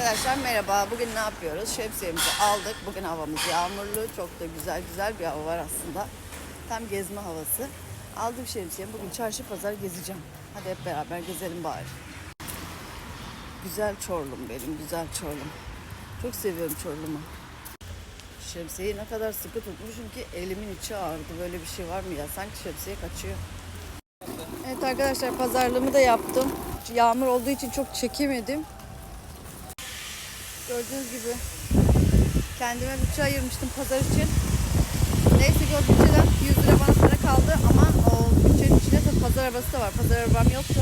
Arkadaşlar merhaba. Bugün ne yapıyoruz? Şemsiyemizi aldık. Bugün havamız yağmurlu. Çok da güzel güzel bir hava var aslında. Tam gezme havası. Aldım şemsiyemi. Bugün çarşı pazar gezeceğim. Hadi hep beraber gezelim bari. Güzel Çorlum benim, güzel Çorlum. Çok seviyorum Çorlumu. Şemsiyeyi ne kadar sıkı tutmuşum ki elimin içi ağrıdı. Böyle bir şey var mı ya? Sanki şemsiye kaçıyor. Evet arkadaşlar pazarlığımı da yaptım. Yağmur olduğu için çok çekemedim. Gördüğünüz gibi kendime bütçe ayırmıştım pazar için. Neyse ki o bütçeden 100 lira bana para kaldı ama o bütçenin içinde de pazar arabası da var. Pazar arabam yoktu.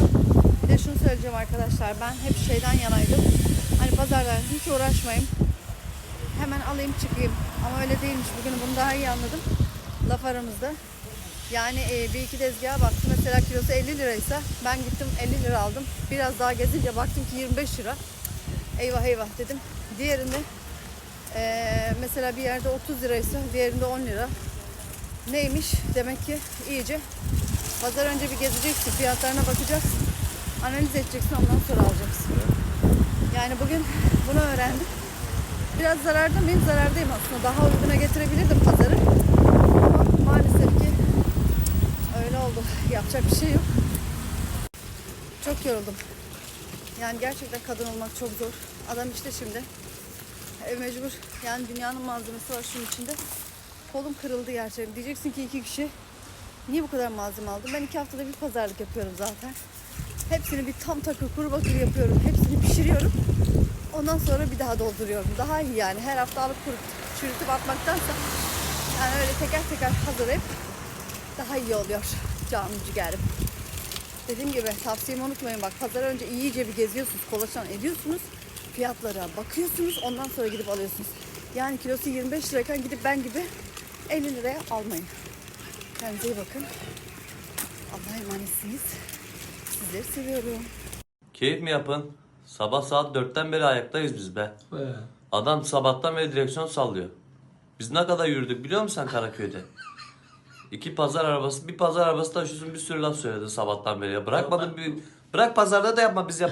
Bir de şunu söyleyeceğim arkadaşlar ben hep şeyden yanaydım. Hani pazarlar hiç uğraşmayayım. Hemen alayım çıkayım. Ama öyle değilmiş. Bugün bunu daha iyi anladım. Laf aramızda. Yani e, bir iki tezgaha baktım. Mesela kilosu 50 liraysa ben gittim 50 lira aldım. Biraz daha gezince baktım ki 25 lira. Eyvah eyvah dedim. Diğerinde eee, mesela bir yerde 30 liraysa diğerinde 10 lira. Neymiş? Demek ki iyice pazar önce bir gezeceksin, fiyatlarına bakacaksın. Analiz edeceksin ondan sonra alacaksın. Yani bugün bunu öğrendim. Biraz zararda mıyım? Zarardayım aslında. Daha uyguna getirebilirdim pazarı. Ama maalesef ki öyle oldu. Yapacak bir şey yok. Çok yoruldum. Yani gerçekten kadın olmak çok zor. Adam işte şimdi e, mecbur. Yani dünyanın malzemesi var şunun içinde. Kolum kırıldı gerçekten. Diyeceksin ki iki kişi niye bu kadar malzeme aldım? Ben iki haftada bir pazarlık yapıyorum zaten. Hepsini bir tam takır kuru bakır yapıyorum. Hepsini pişiriyorum. Ondan sonra bir daha dolduruyorum. Daha iyi yani. Her hafta alıp kurup çürütüp atmaktansa yani öyle teker teker hazırlayıp daha iyi oluyor canım ciğerim. Dediğim gibi tavsiyemi unutmayın bak pazar önce iyice bir geziyorsunuz, kolaçan ediyorsunuz. Fiyatlara bakıyorsunuz ondan sonra gidip alıyorsunuz. Yani kilosu 25 lirayken gidip ben gibi 50 liraya almayın. Kendinize iyi bakın. Allah'a emanetsiniz. Sizleri seviyorum. Keyif mi yapın? Sabah saat 4'ten beri ayaktayız biz be. Adam sabahtan beri direksiyon sallıyor. Biz ne kadar yürüdük biliyor musun sen Karaköy'de? İki pazar arabası, bir pazar arabası taşıyorsun bir sürü laf söyledi sabahtan beri ya. Bırakmadın bir... Bırak pazarda da yapma biz yap.